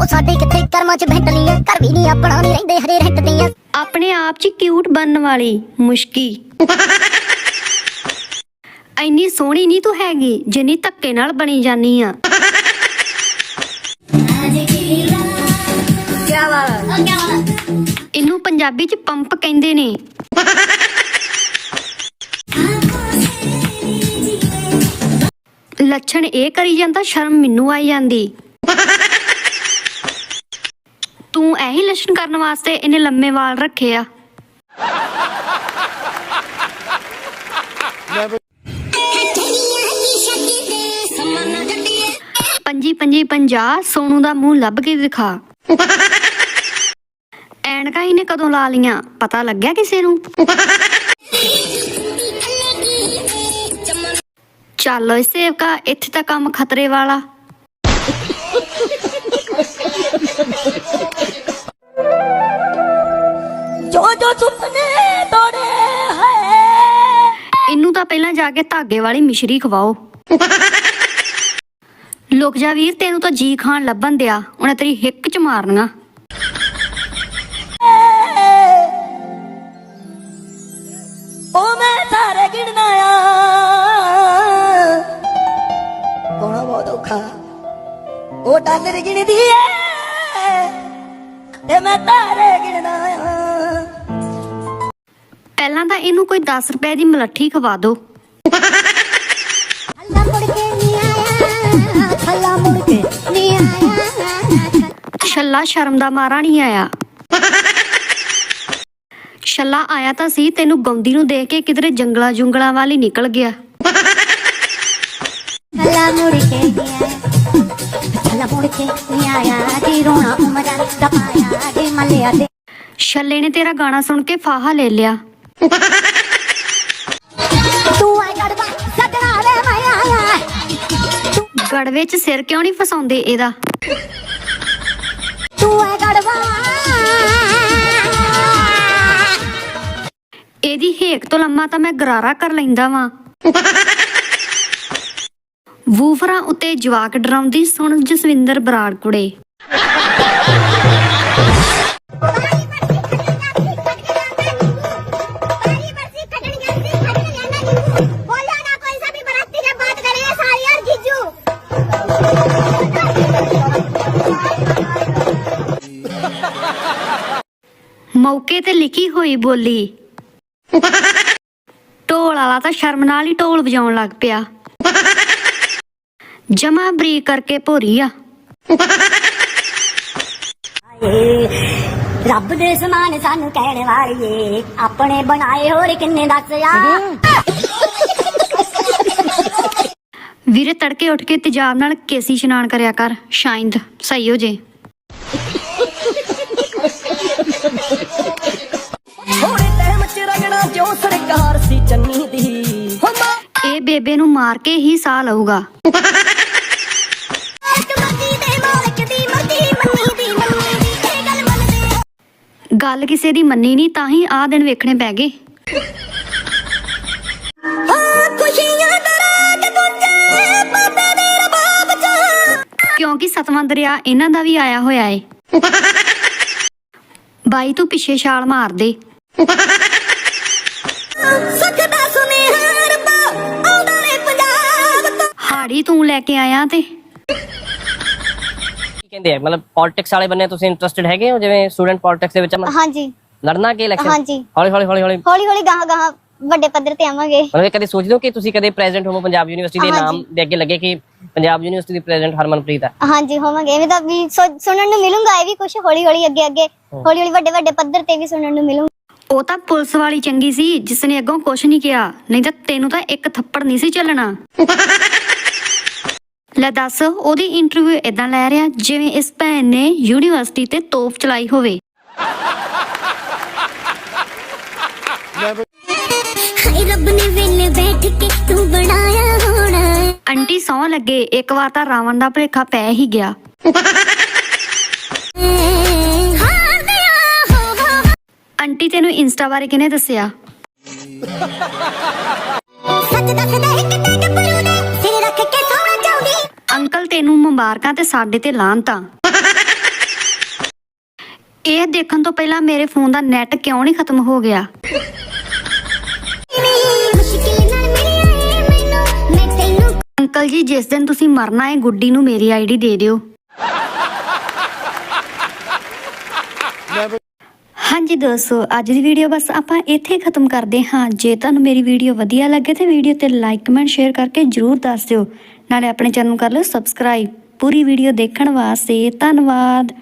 ਉਹ ਸਾਡੇ ਕਿੱਥੇ ਕਰਮਾਂ 'ਚ ਭੈਂਟ ਲੀਆਂ ਘਰ ਵੀ ਨਹੀਂ ਆਪਣਾ ਨਹੀਂ ਰਹਿੰਦੇ ਹਰੇ ਰਹਿਟ ਦੀਆਂ ਆਪਣੇ ਆਪ 'ਚ ਕਿਊਟ ਬਣਨ ਵਾਲੀ ਮੁਸ਼ਕੀ। ਐਨੀ ਸੋਹਣੀ ਨਹੀਂ ਤੂੰ ਹੈਗੀ ਜਿੰਨੀ ਧੱਕੇ ਨਾਲ ਬਣੀ ਜਾਨੀ ਆ। ਇਹਨੂੰ ਪੰਜਾਬੀ 'ਚ ਪੰਪ ਕਹਿੰਦੇ ਨੇ। ਲੱਛਣ ਇਹ ਕਰੀ ਜਾਂਦਾ ਸ਼ਰਮ ਮੈਨੂੰ ਆਈ ਜਾਂਦੀ। ਤੂੰ ਇਹੀ ਲੱਛਣ ਕਰਨ ਵਾਸਤੇ ਇਹਨੇ ਲੰਮੇ ਵਾਲ ਰੱਖੇ ਆ। ਪੰਜੀ ਪੰਜੀ, ਪੰਜਾਹ, ਸੋਨੂ ਦਾ ਮੂੰਹ ਲੱਭ ਕੇ ਦਿਖਾ। ਐਨਕਾਂ ਇਹਨੇ ਕਦੋਂ ਲਾ ਲੀਆਂ ਪਤਾ ਲੱਗਿਆ ਕਿਸੇ ਨੂੰ? ਚੱਲ ਓਏ ਸੇਵਕਾ, ਇੱਥੇ ਤਾਂ ਕੰਮ ਖਤਰੇ ਵਾਲਾ। ਪਹਿਲਾਂ ਜਾ ਕੇ ਧਾਗੇ ਵਾਲੀ ਮਿਸ਼ਰੀ ਖਵਾਓ। ਲੋਕ ਜਾ ਵੀਰ, ਤੈਨੂੰ ਤਾਂ ਜੀ ਖਾਣ ਲੱਭਣ ਦਿਆ। ਉਹਨੇ ਤੇਰੀ ਹਿੱਕ ਚ ਮਾਰਨੀਆਂ। ਉਹ ਮੈਂ ਤਾਰੇ ਗਿਣਨਾ ਆ। ਕੋਣਾ ਬਹੁਤ ਔਖਾ। ਉਹ ਡਾਲਰ ਗਿਣਦੀ ਏ। ਤੇ ਮੈਂ ਤਾਰੇ ਗਿਣਨਾ ਆ। ਪਹਿਲਾਂ ਤਾਂ ਇਹਨੂੰ ਕੋਈ 10 ਰੁਪਏ ਦੀ ਮਲੱਠੀ ਖਵਾ ਦਿਓ ਥੱਲਾ ਮੁੜ ਕੇ ਨਹੀਂ ਆਇਆ ਥੱਲਾ ਮੁੜ ਕੇ ਨਹੀਂ ਆਇਆ। ਛੱਲਾ ਸ਼ਰਮ ਦਾ ਮਾਰਾ ਨਹੀਂ ਆਇਆ। ਛੱਲਾ ਆਇਆ ਤਾਂ ਸੀ ਤੈਨੂੰ ਗਾਉਂਦੀ ਨੂੰ ਦੇਖ ਕੇ ਕਿਧਰੇ ਜੰਗਲਾ ਜੁੰਗਲਾਂ ਵਾਲੀ ਨਿਕਲ ਗਿਆ। ਥੱਲਾ ਮੁੜ ਕੇ ਨਹੀਂ ਆਇਆ ਥੱਲਾ ਮੁੜ ਕੇ ਨਹੀਂ ਆਇਆ। ਦੀ ਰੋਣਾ ਉਮਰਾਂ ਦਾ ਪਾਇਆ ਦੀ ਮਲਿਆ ਦੇ ਛੱਲੇ ਨੇ ਤੇਰਾ ਗਾਣਾ ਸੁਣ ਕੇ ਫਾਹਾ ਲੈ ਲਿਆ। ਤੂੰ ਗੜਵਾ ਸੱਜਣਾ ਵੇ ਮੈਂ ਆਇਆ। ਗੜਵੇ 'ਚ ਸਿਰ ਕਿਉਂ ਨਹੀਂ ਫਸਾਉਂਦੇ ਇਹਦਾ? ਤੂੰ ਆ ਗੜਵਾ ਇਹਦੀ ਹੇਕ ਤੋਂ ਲੰਮਾ ਤਾਂ ਮੈਂ ਗਰਾਰਾ ਕਰ ਲੈਂਦਾ ਵਾਂ। ਵੂਫਰਾਂ ਉੱਤੇ ਜਵਾਕ ਡਰਾਉਂਦੀ ਸੁਣ ਜਸਵਿੰਦਰ ਬਰਾੜ ਕੁੜੇ। ਮੌਕੇ ਤੇ ਲਿਖੀ ਹੋਈ ਬੋਲੀ। ਢੋਲ ਵਾਲਾ ਤਾਂ ਸ਼ਰਮ ਨਾਲ ਹੀ ਢੋਲ ਵਜਾਉਣ ਲੱਗ ਪਿਆ। ਜਮਾ ਬਰੀਕ ਕਰਕੇ ਭੋਰੀ ਆ। ਰੱਬ ਦੇ ਸਮਾਨ ਸਾਨੂੰ ਕਹਿਣ ਵਾਲੀਏ ਆਪਣੇ ਬਣਾਏ ਹੋਰ ਕਿੰਨੇ ਦੱਸ ਆ? ਵੀਰੇ ਤੜਕੇ ਉੱਠ ਕੇ ਤੇਜ਼ਾਬ ਨਾਲ ਕੇਸੀ ਇਸ਼ਨਾਨ ਕਰਿਆ ਕਰ ਸ਼ਾਇਦ ਸਹੀ ਹੋ ਜੇ। ਬੇਬੇ ਨੂੰ ਮਾਰ ਕੇ ਹੀ ਸਾਹ ਲਊਗਾ। ਮਰਦੀ ਦੇ ਮਾਲਕ ਗੱਲ ਕਿਸੇ ਦੀ ਮੰਨੀ ਨਹੀਂ ਤਾਂ ਹੀ ਆਹ ਦਿਨ ਵੇਖਣੇ ਪੈ ਗਏ। ਕਿਉਂਕਿ ਸਤਵਾਂ ਦਰਿਆ ਇਹਨਾਂ ਦਾ ਵੀ ਆਇਆ ਹੋਇਆ ਏ। ਬਾਈ ਤੂੰ ਪਿੱਛੇ ਛਾਲ ਮਾਰ ਦੇ। ਤੋਂ ਹਾੜੀ ਤੂੰ ਲੈ ਕੇ ਆਇਆ ਤੇ? ਕੀ ਕਹਿੰਦੇ ਆ? ਮਤਲਬ ਪੋਲਿਟਿਕਸ ਵਾਲੇ ਬੰਨੇ ਤੁਸੀਂ ਇੰਟਰਸਟਿਡ ਹੈਗੇ ਹੋ? ਜਿਵੇਂ ਸਟੂਡੈਂਟ ਪੋਲਿਟਿਕਸ ਦੇ ਵਿੱਚ ਮਤਲਬ ਹਾਂਜੀ। ਲੜਨਾ ਕਿ ਇਲੈਕਸ਼ਨ ਹਾਂਜੀ। ਹੌਲੀ ਹੌਲੀ ਹੌਲੀ ਹੌਲੀ। ਹੌਲੀ ਹੌਲੀ ਗਾਹਾਂ ਗਾਹਾਂ ਵੱਡੇ ਪੱਧਰ ਤੇ ਆਵਾਂਗੇ। ਮਤਲਬ ਇਹ ਕਦੇ ਸੋਚਦੇ ਹੋ ਕਿ ਤੁਸੀਂ ਕਦੇ ਪ੍ਰੈਜ਼ੀਡੈਂਟ ਹੋਵੋ? ਪੰਜਾਬ ਯੂਨੀਵਰਸਿਟੀ ਦੇ ਹਾਂਜੀ। ਨਾਮ ਦੇ ਅੱਗੇ ਲੱਗੇ ਕਿ ਪੰਜਾਬ ਯੂਨੀਵਰਸਿਟੀ ਦੀ ਪ੍ਰੈਜ਼ੀਡੈਂਟ ਹਰਮਨਪ੍ਰੀਤ ਹੈ ਹਾਂਜੀ ਹੋਵਾਂਗੇ। ਐਵੇਂ ਤਾਂ ਵੀ ਸੋ- ਸੁਣਨ ਨੂੰ ਮਿਲੂੰਗਾ ਇਹ ਵੀ ਕੁਝ ਹੌਲੀ ਹੌਲੀ ਅੱਗੇ ਅੱਗੇ। ਹੌਲੀ ਹੌਲੀ ਵੱਡੇ ਵੱਡੇ ਪੱਧਰ ਤੇ ਵੀ ਸੁਣਨ ਨੂੰ ਮਿਲੂੰਗਾ ਉਹ ਤਾਂ ਪੁਲਿਸ ਵਾਲੀ ਚੰਗੀ ਸੀ ਜਿਸ ਨੇ ਅੱਗੋਂ ਕੁਝ ਨਹੀਂ ਕਿਹਾ। ਨਹੀਂ ਤਾਂ ਤੈਨੂੰ ਤਾਂ ਇੱਕ ਥੱਪੜ ਨਹੀਂ ਸੀ ਚੱਲਣਾ। ਲੈ ਦੱਸ ਉਹਦੀ ਇੰਟਰਵਿਊ ਇਦਾਂ ਲੈ ਰਿਹਾ ਜਿਵੇਂ ਇਸ ਭੈਣ ਨੇ ਯੂਨੀਵਰਸਿਟੀ ਤੇ ਤੋਪ ਚਲਾਈ ਹੋਵੇ। ਹਾਏ ਰੱਬ ਨੇ ਵੇਲੇ ਬੈਠ ਕੇ ਤੂੰ ਬਣਾਇਆ ਹੋਣਾ। ਆਂਟੀ ਸੌ ਲੱਗੇ ਇੱਕ ਵਾਰ ਤਾਂ ਰਾਵਣ ਦਾ ਭਲੇਖਾ ਪੈ ਹੀ ਗਿਆ। ਹਾਰ ਦਿਆ ਹੋ ਹੋ। ਆਂਟੀ ਤੈਨੂੰ ਇੰਸਟਾ ਬਾਰੇ ਕਿਹਨੇ ਦੱਸਿਆ? ਤੈਨੂੰ ਮੁਬਾਰਕਾਂ ਤੇ ਸਾਡੇ ਤੇ ਲਾਂਤਾਂ ਇਹ ਦੇਖਣ ਤੋਂ ਪਹਿਲਾਂ ਮੇਰੇ ਫੋਨ ਦਾ ਨੈਟ ਕਿਉਂ ਨਹੀਂ ਖਤਮ ਹੋ ਗਿਆ? ਅੰਕਲ ਜੀ, ਜਿਸ ਦਿਨ ਤੁਸੀਂ ਮਰਨਾ ਹੈ, ਗੁੱਡੀ ਨੂੰ ਮੇਰੀ ਆਈਡੀ ਦੇ ਦਿਓ। ਹਾਂਜੀ ਦੋਸਤੋ, ਅੱਜ ਦੀ ਵੀਡੀਓ ਬਸ ਆਪਾਂ ਇੱਥੇ ਖਤਮ ਕਰਦੇ ਹਾਂ। ਜੇ ਤੁਹਾਨੂੰ ਮੇਰੀ ਵੀਡੀਓ ਵਧੀਆ ਲੱਗੇ ਤੇ ਵੀਡੀਓ ਤੇ ਲਾਈਕ ਕਮੈਂਟ ਸ਼ੇਅਰ ਕਰਕੇ ਜਰੂਰ ਦੱਸ ਦਿਓ। ਨਾਲੇ ਆਪਣੇ ਚੈਨਲ ਨੂੰ ਕਰ ਲਿਓ ਸਬਸਕ੍ਰਾਈਬ ਪੂਰੀ ਵੀਡੀਓ ਦੇਖਣ ਵਾਸਤੇ ਧੰਨਵਾਦ।